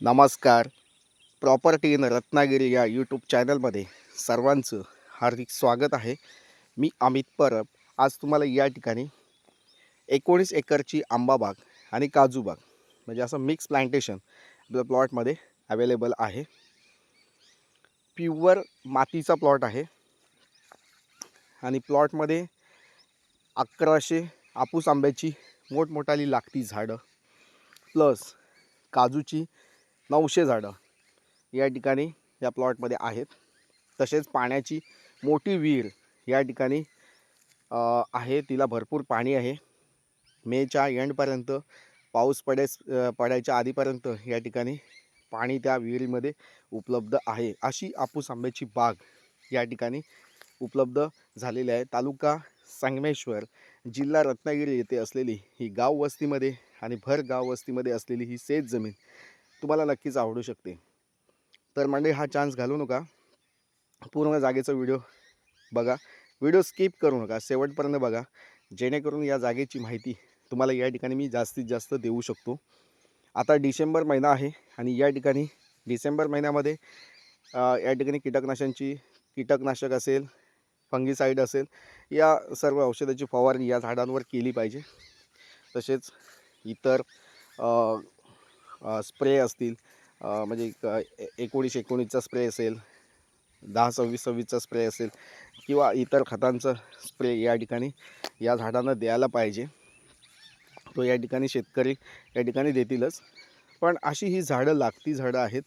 नमस्कार. Property in Ratnagiri या YouTube चॅनलमध्ये सर्वांचं हार्दिक स्वागत आहे. मी अमित परब. आज तुम्हाला या ठिकाणी एकोणीस एकरची आंबा बाग आणि काजू बाग म्हणजे असं मिक्स प्लांटेशन आपल्या प्लॉटमध्ये अवेलेबल आहे. प्युअर मातीचा प्लॉट आहे. आणि प्लॉटमध्ये अकराशे आपूस आंब्याची मोठमोठाली लागती झाडं प्लस काजूची नऊशे झाडं या ठिकाणी या प्लॉटमध्ये आहेत. तसेच पाण्याची मोठी विहीर या ठिकाणी आहे. तिला भरपूर पाणी आहे. मेच्या एंडपर्यंत पाऊस पडेस पडायच्या आधीपर्यंत या ठिकाणी पाणी त्या विहिरीमध्ये उपलब्ध आहे. अशी आपूस आंब्याची बाग या ठिकाणी उपलब्ध झालेली आहे. तालुका संगमेश्वर जिल्हा रत्नागिरी येथे असलेली ही गाव वस्तीमध्ये आणि भर गाव वस्तीमध्ये असलेली ही शेत जमीन तुम्हाला नक्कीच आवडू शकते. तर म्हणजे हा चान्स घालू नका. पूर्ण जागेचा व्हिडिओ बघा. व्हिडिओ स्किप करू नका. शेवटपर्यंत बघा. जेणेकरून या जागेची माहिती तुम्हाला या ठिकाणी मी जास्तीत जास्त देऊ शकतो. आता डिसेंबर महिना आहे आणि या ठिकाणी डिसेंबर महिन्यामध्ये या ठिकाणी कीटकनाशांची कीटकनाशक असेल फंगीसाईड असेल या सर्व औषधाची फवारणी या झाडांवर केली पाहिजे. तसेच इतर स्प्रे असतील. म्हणजे ए- एकोणीस एकोणीसचा स्प्रे असेल दहा सव्वीस सव्वीसचा स्प्रे असेल किंवा इतर खतांचा स्प्रे या ठिकाणी या झाडांना द्यायला पाहिजे. तो या ठिकाणी शेतकरी या ठिकाणी देतीलच. पण अशी ही झाडं लागती झाडं आहेत.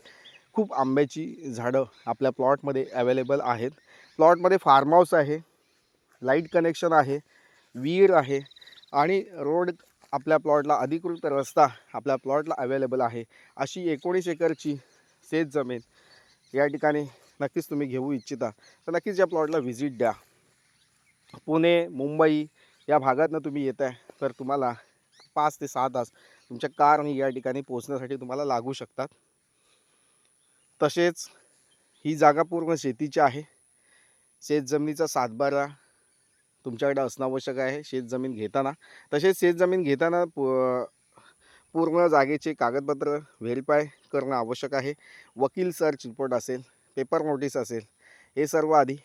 खूप आंब्याची झाडं आपल्या प्लॉटमध्ये अवेलेबल आहेत. प्लॉटमध्ये फार्म हाऊस आहे लाइट कनेक्शन आहे विहीर आहे आणि रोड आपल्या प्लॉटला अधिकृत रस्ता आपल्या प्लॉटला अवेलेबल आहे. अशी एकोणीस एकरची शेत जमीन या ठिकाणी नक्कीच तुम्ही घेऊ इच्छिता. तर नक्कीच या प्लॉटला व्हिजिट द्या. पुणे मुंबई या भागातनं तुम्ही येत आहे तर तुम्हाला पाच ते सहा तास तुमच्या कारने या ठिकाणी पोहोचण्यासाठी तुम्हाला लागू शकतात. तसेच ही जागा पूर्ण शेतीची आहे. शेत जमिनीचा सातबारा तुमच्याकडे असणं आवश्यक आहे शेतजमीन घेताना. तसेच शेतजमीन घेताना पू पूर्ण जागेचे कागदपत्र व्हेरीफाय करणं आवश्यक आहे. वकील सर्च रिपोर्ट असेल पेपर नोटीस असेल हे सर्व आधी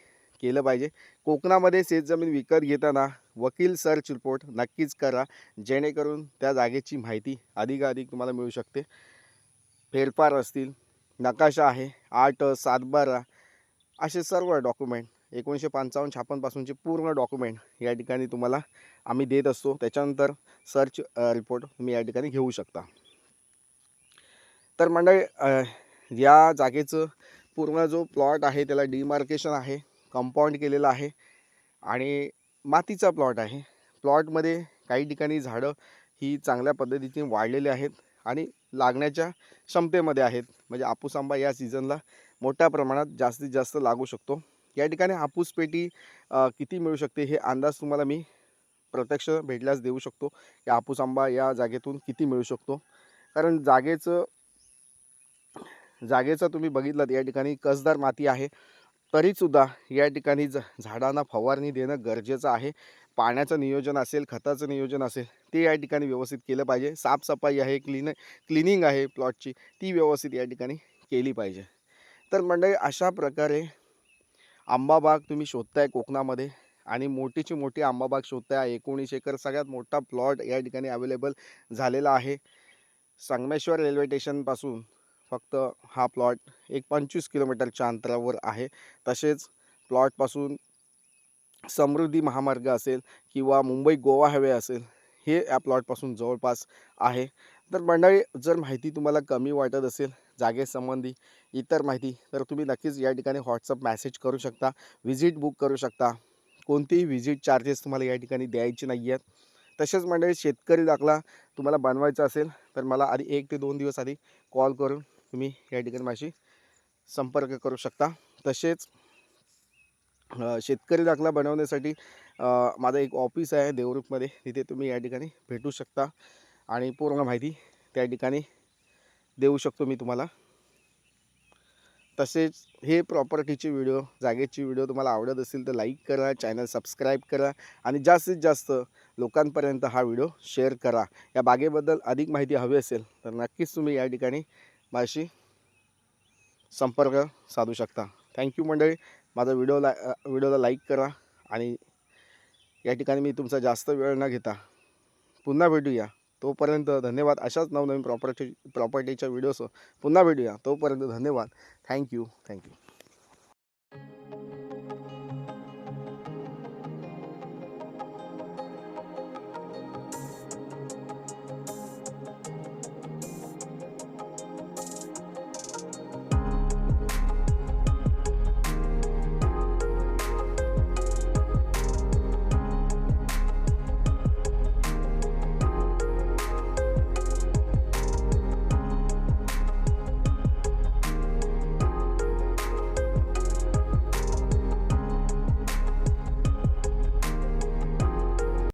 केलं पाहिजे. कोकणामध्ये शेतजमीन विकत घेताना वकील सर्च रिपोर्ट नक्कीच करा. जेणेकरून त्या जागेची माहिती अधिकाधिक तुम्हाला मिळू शकते. फेरफार असतील नकाशा आहे आठ सातबारा असे सर्व डॉक्युमेंट एकोणीसशे पंचावन्न छापन्नपासूनचे पूर्ण डॉक्युमेंट या ठिकाणी तुम्हाला आम्ही देत असतो. त्याच्यानंतर सर्च रिपोर्ट तुम्ही या ठिकाणी घेऊ शकता. तर मंडळी या जागेचं पूर्ण जो प्लॉट आहे त्याला डिमार्केशन आहे कंपाऊंड केलेलं आहे आणि मातीचा प्लॉट आहे. प्लॉटमध्ये काही ठिकाणी झाडं ही चांगल्या पद्धतीने वाढलेली आहेत आणि लागण्याच्या क्षमतेमध्ये आहेत. म्हणजे आपूस आंबा या सीझनला मोठ्या प्रमाणात जास्तीत जास्त लागू शकतो. या ठिकाणी हापूस पेटी किती मिळू शकते हे अंदाज तुम्हाला मी प्रत्यक्ष भेटल्यास देऊ शकतो. की हापूस आंबा या जागेतून किती मिळू शकतो? कारण जागेचं जागेचं तुम्ही बघितलं या ठिकाणी कसदार माती आहे. तरीसुद्धा या ठिकाणी ज झाडांना फवारणी देणं गरजेचं आहे. पाण्याचं नियोजन असेल खताचं नियोजन असेल ते या ठिकाणी व्यवस्थित केलं पाहिजे. साफसफाई आहे क्लीन क्लिनिंग आहे प्लॉटची ती व्यवस्थित या ठिकाणी केली पाहिजे. तर मंडळी अशा प्रकारे आंबाबाग तुम्ही शोधताय कोकणामध्ये आणि मोठीची मोठी आंबाबाग शोधताय. एकोणीस एकर सगळ्यात मोठा प्लॉट या ठिकाणी अवेलेबल झालेला आहे. संगमेश्वर रेल्वे स्टेशनपासून फक्त हा प्लॉट एक पंचवीस किलोमीटरच्या अंतरावर आहे. तसेच प्लॉटपासून समृद्धी महामार्ग असेल किंवा मुंबई गोवा हायवे असेल हे या प्लॉटपासून जवळपास आहे. तर मंडळी जर माहिती तुम्हाला कमी वाटत असेल जागेसंबंधी इतर माहिती तर तुम्ही नक्कीच या ठिकाणी व्हॉट्सअप मॅसेज करू शकता व्हिजिट बुक करू शकता. कोणतेही व्हिजिट चार्जेस तुम्हाला या ठिकाणी द्यायचे नाही आहेत. तसेच मंडळी शेतकरी दाखला तुम्हाला बनवायचा असेल तर मला आधी एक ते दोन दिवस आधी कॉल करून तुम्ही या ठिकाणी माझी संपर्क करू शकता. तसेच शेतकरी दाखला बनवण्यासाठी माझं एक ऑफिस आहे देवरुखमध्ये. तिथे तुम्ही या ठिकाणी भेटू शकता आणि पूर्ण माहिती त्या ठिकाणी देऊ शकतो मी तुम्हाला. तसेच हे प्रॉपर्टीचे व्हिडिओ जागेची व्हिडिओ तुम्हाला आवडत असेल तर लाईक करा चॅनल सबस्क्राईब करा आणि जास्तीत जास्त लोकांपर्यंत हा व्हिडिओ शेअर करा. या बागेबद्दल अधिक माहिती हवी असेल तर नक्कीच तुम्ही या ठिकाणी माझ्याशी संपर्क साधू शकता. थँक्यू मंडळी. माझा व्हिडिओला व्हिडिओला लाईक करा आणि या ठिकाणी मी तुमचा जास्त वेळ न घेता पुन्हा भेटूया. तोपर्यंत धन्यवाद. अशाच नवनवीन प्रॉपर्टी प्रॉपर्टीच्या व्हिडिओसह पुन्हा भेटूया. तोपर्यंत धन्यवाद. Thank you thank you